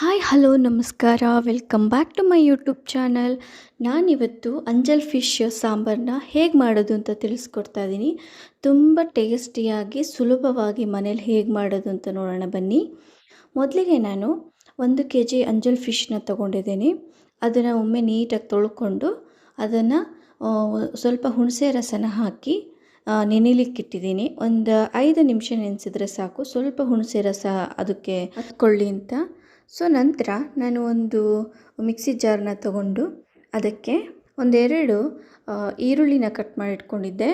Hi, hello, ನಮಸ್ಕಾರ. Welcome back to my YouTube channel. ನಾನಿವತ್ತು ಅಂಜಲ್ fish ಸಾಂಬಾರನ್ನ ಹೇಗೆ ಮಾಡೋದು ಅಂತ ತಿಳಿಸ್ಕೊಡ್ತಾ ಇದ್ದೀನಿ ತುಂಬ ಟೇಸ್ಟಿಯಾಗಿ, ಸುಲಭವಾಗಿ ಮನೇಲಿ ಹೇಗೆ ಮಾಡೋದು ಅಂತ ನೋಡೋಣ ಬನ್ನಿ. ಮೊದಲಿಗೆ ನಾನು ಒಂದು ಕೆ ಜಿ ಅಂಜಲ್ ಫಿಶ್ನ ತೊಗೊಂಡಿದ್ದೀನಿ. ಅದನ್ನು ಒಮ್ಮೆ ನೀಟಾಗಿ ತೊಳ್ಕೊಂಡು ಅದನ್ನು ಸ್ವಲ್ಪ ಹುಣಸೆ ರಸನ ಹಾಕಿ ನೆನೆಲಿಕ್ಕಿಟ್ಟಿದ್ದೀನಿ ಒಂದು ಐದು ನಿಮಿಷ ನೆನೆಸಿದ್ರೆ ಸಾಕು. ಸ್ವಲ್ಪ ಹುಣಸೆ ರಸ ಅದಕ್ಕೆ ಹತ್ಕೊಳ್ಳಿ ಅಂತ ಸೊ, ನಂತರ ನಾನು ಒಂದು ಮಿಕ್ಸಿ ಜಾರನ್ನ ತಗೊಂಡು ಅದಕ್ಕೆ ಒಂದೆರಡು ಈರುಳ್ಳಿನ ಕಟ್ ಮಾಡಿ ಇಟ್ಕೊಂಡಿದ್ದೆ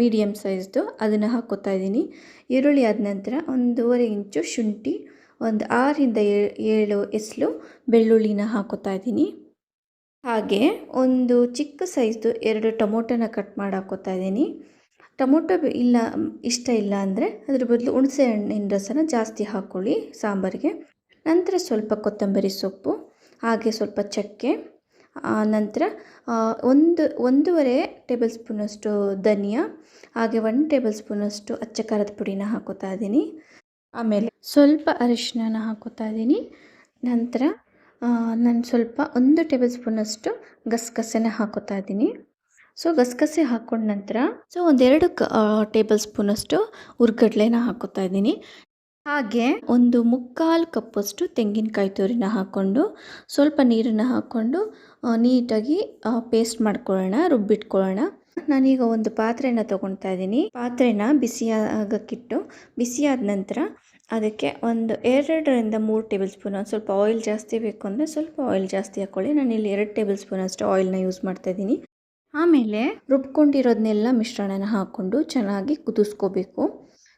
ಮೀಡಿಯಮ್ ಸೈಜ್ದು ಅದನ್ನು ಹಾಕ್ಕೋತಾ ಇದ್ದೀನಿ. ಈರುಳ್ಳಿ ಆದ ನಂತರ ಒಂದೂವರೆ ಇಂಚು ಶುಂಠಿ, ಒಂದು ಆರರಿಂದ ಏಳು ಎಸ್ಲು ಬೆಳ್ಳುಳ್ಳಿನ ಹಾಕೋತಾ ಇದ್ದೀನಿ. ಹಾಗೆ ಒಂದು ಚಿಕ್ಕ ಸೈಜ್ದು ಎರಡು ಟೊಮೊಟೊನ ಕಟ್ ಮಾಡಿ ಹಾಕೋತಾ ಇದ್ದೀನಿ. ಟೊಮೊಟೊ ಇಲ್ಲ, ಇಷ್ಟ ಇಲ್ಲ ಅಂದರೆ ಅದ್ರ ಬದಲು ಹುಣಸೆ ಹಣ್ಣಿನ ರಸನ ಜಾಸ್ತಿ ಹಾಕ್ಕೊಳ್ಳಿ ಸಾಂಬಾರಿಗೆ. ನಂತರ ಸ್ವಲ್ಪ ಕೊತ್ತಂಬರಿ ಸೊಪ್ಪು, ಹಾಗೆ ಸ್ವಲ್ಪ ಚಕ್ಕೆ ನಂತರ ಒಂದು, ಒಂದೂವರೆ ಟೇಬಲ್ ಸ್ಪೂನಷ್ಟು ಧನಿಯಾ, ಹಾಗೆ ಒನ್ ಟೇಬಲ್ ಸ್ಪೂನಷ್ಟು ಅಚ್ಚ ಖಾರದ ಪುಡಿನ ಹಾಕೋತಾ ಇದ್ದೀನಿ. ಆಮೇಲೆ ಸ್ವಲ್ಪ ಅರಿಶಿನ ಹಾಕೋತಾ ಇದ್ದೀನಿ. ನಂತರ ನಾನು ಸ್ವಲ್ಪ ಒಂದು ಟೇಬಲ್ ಸ್ಪೂನಷ್ಟು ಗಸಗಸೆನ ಹಾಕೋತಾ ಇದ್ದೀನಿ. ಸೊ, ಗಸಗಸೆ ಹಾಕೊಂಡ ನಂತರ, ಸೊ, ಒಂದೆರಡು ಕ ಟೇಬಲ್ ಸ್ಪೂನಷ್ಟು ಹುರ್ಗಡ್ಲೆನ ಹಾಕೋತಾ ಇದ್ದೀನಿ. ಹಾಗೆ ಒಂದು ಮುಕ್ಕಾಲು ಕಪ್ಪಷ್ಟು ತೆಂಗಿನಕಾಯಿ ತುರಿನ ಹಾಕ್ಕೊಂಡು ಸ್ವಲ್ಪ ನೀರನ್ನು ಹಾಕ್ಕೊಂಡು ನೀಟಾಗಿ ಪೇಸ್ಟ್ ಮಾಡ್ಕೊಳ್ಳೋಣ, ರುಬ್ಬಿಟ್ಕೊಳ್ಳೋಣ. ನಾನೀಗ ಒಂದು ಪಾತ್ರೆನ ತೊಗೊಳ್ತಾ ಇದ್ದೀನಿ. ಪಾತ್ರೆನ ಬಿಸಿ ಆಗಕ್ಕಿಟ್ಟು ಬಿಸಿಯಾದ ನಂತರ ಅದಕ್ಕೆ ಒಂದು ಎರಡರಿಂದ ಮೂರು ಟೇಬಲ್ ಸ್ಪೂನ್, ಒಂದು ಸ್ವಲ್ಪ ಆಯಿಲ್ ಜಾಸ್ತಿ ಬೇಕು ಅಂದರೆ ಸ್ವಲ್ಪ ಆಯಿಲ್ ಜಾಸ್ತಿ ಹಾಕ್ಕೊಳ್ಳಿ ನಾನು ಇಲ್ಲಿ ಎರಡು ಟೇಬಲ್ ಸ್ಪೂನ್ ಅಷ್ಟು ಆಯಿಲ್ನ ಯೂಸ್ ಮಾಡ್ತಾ ಇದ್ದೀನಿ. ಆಮೇಲೆ ರುಬ್ಕೊಂಡಿರೋದನ್ನೆಲ್ಲ ಮಿಶ್ರಣನ ಹಾಕ್ಕೊಂಡು ಚೆನ್ನಾಗಿ ಕುದಿಸ್ಕೋಬೇಕು.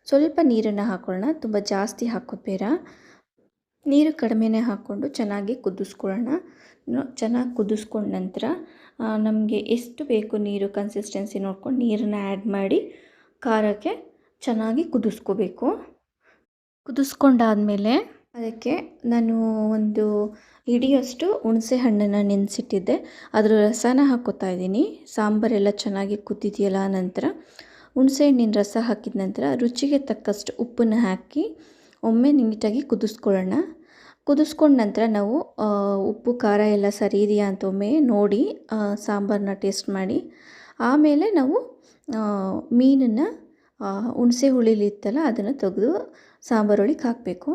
ಸ್ವಲ್ಪ ನೀರನ್ನು ಹಾಕೊಳ್ಳೋಣ. ತುಂಬ ಜಾಸ್ತಿ ಹಾಕೋದು ಬೇಡ ನೀರು ಕಡಿಮೆನೇ ಹಾಕ್ಕೊಂಡು ಚೆನ್ನಾಗಿ ಕುದಿಸ್ಕೊಳ್ಳೋಣ. ಚೆನ್ನಾಗಿ ಕುದಿಸ್ಕೊಂಡ ನಂತರ ನಮಗೆ ಎಷ್ಟು ಬೇಕು ನೀರು ಕನ್ಸಿಸ್ಟೆನ್ಸಿ ನೋಡ್ಕೊಂಡು ನೀರನ್ನು ಆ್ಯಡ್ ಮಾಡಿ ಖಾರಕ್ಕೆ ಚೆನ್ನಾಗಿ ಕುದಿಸ್ಕೋಬೇಕು. ಕುದಿಸ್ಕೊಂಡಾದಮೇಲೆ ಅದಕ್ಕೆ ನಾನು ಒಂದು ಇಡಿಯಷ್ಟು ಹುಣಸೆ ಹಣ್ಣನ್ನು ನೆನೆಸಿಟ್ಟಿದ್ದೆ. ಅದರ ರಸನ ಹಾಕೋತಾ ಇದ್ದೀನಿ. ಸಾಂಬಾರೆಲ್ಲ ಚೆನ್ನಾಗಿ ಕುದ್ದಿದೆಯಲ್ಲ ನಂತರ ಹುಣಸೆ ಹಣ್ಣಿನ ರಸ ಹಾಕಿದ ನಂತರ ರುಚಿಗೆ ತಕ್ಕಷ್ಟು ಉಪ್ಪನ್ನು ಹಾಕಿ ಒಮ್ಮೆ ನೀಟಾಗಿ ಕುದಿಸ್ಕೊಳ್ಳೋಣ. ಕುದಿಸ್ಕೊಂಡ ನಂತರ ನಾವು ಉಪ್ಪು, ಖಾರ ಎಲ್ಲ ಸರಿ ಇದೆಯಾ ಅಂತ ಒಮ್ಮೆ ನೋಡಿ ಸಾಂಬಾರನ್ನ ಟೇಸ್ಟ್ ಮಾಡಿ. ಆಮೇಲೆ ನಾವು ಮೀನನ್ನು ಹುಣಸೆ ಹುಳಿಲಿತ್ತಲ್ಲ ಅದನ್ನು ತೆಗೆದು ಸಾಂಬಾರೊಳಗೆ ಹಾಕಬೇಕು.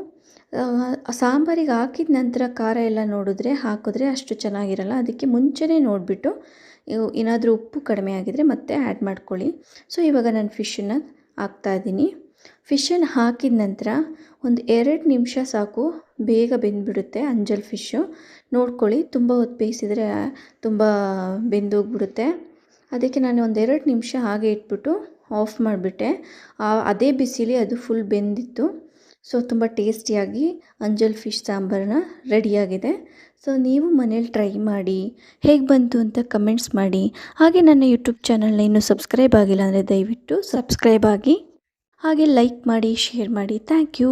ಸಾಂಬಾರಿಗೆ ಹಾಕಿದ ನಂತರ ಖಾರ ಎಲ್ಲ ನೋಡಿದ್ರೆ, ಹಾಕಿದ್ರೆ ಅಷ್ಟು ಚೆನ್ನಾಗಿರಲ್ಲ. ಅದಕ್ಕೆ ಮುಂಚೆನೇ ನೋಡಿಬಿಟ್ಟು ಏನಾದರೂ ಉಪ್ಪು ಕಡಿಮೆ ಆಗಿದರೆ ಮತ್ತೆ ಆ್ಯಡ್ ಮಾಡ್ಕೊಳ್ಳಿ. ಸೊ ಇವಾಗ ನಾನು ಫಿಶನ್ನು ಹಾಕ್ತಾಯಿದ್ದೀನಿ ಫಿಶನ್ನು ಹಾಕಿದ ನಂತರ ಒಂದು ಎರಡು ನಿಮಿಷ ಸಾಕು, ಬೇಗ ಬೆಂದುಬಿಡುತ್ತೆ ಅಂಜಲ್ ಫಿಶ್ಶು ನೋಡ್ಕೊಳ್ಳಿ, ತುಂಬ ಹೊತ್ತು ಬೇಯಿಸಿದರೆ ತುಂಬ ಬೆಂದೋಗ್ಬಿಡುತ್ತೆ. ಅದಕ್ಕೆ ನಾನು ಒಂದೆರಡು ನಿಮಿಷ ಹಾಗೆ ಇಟ್ಬಿಟ್ಟು ಆಫ್ ಮಾಡಿಬಿಟ್ಟೆ. ಅದೇ ಬಿಸಿಲಿ ಅದು ಫುಲ್ ಬೆಂದಿತ್ತು. ಸೊ ತುಂಬ ಟೇಸ್ಟಿಯಾಗಿ ಅಂಜಲ್ ಫಿಶ್ ಸಾಂಬಾರನ್ನ ರೆಡಿಯಾಗಿದೆ. ಸೊ ನೀವು ಮನೇಲಿ ಟ್ರೈ ಮಾಡಿ, ಹೇಗೆ ಬಂತು ಅಂತ ಕಮೆಂಟ್ಸ್ ಮಾಡಿ. ಹಾಗೆ ನನ್ನ ಯೂಟ್ಯೂಬ್ ಚಾನಲ್ನ ಇನ್ನೂ ಸಬ್ಸ್ಕ್ರೈಬ್ ಆಗಿಲ್ಲ ಅಂದರೆ ದಯವಿಟ್ಟು ಸಬ್ಸ್ಕ್ರೈಬ್ ಆಗಿ, ಹಾಗೆ ಲೈಕ್ ಮಾಡಿ ಶೇರ್ ಮಾಡಿ. Thank you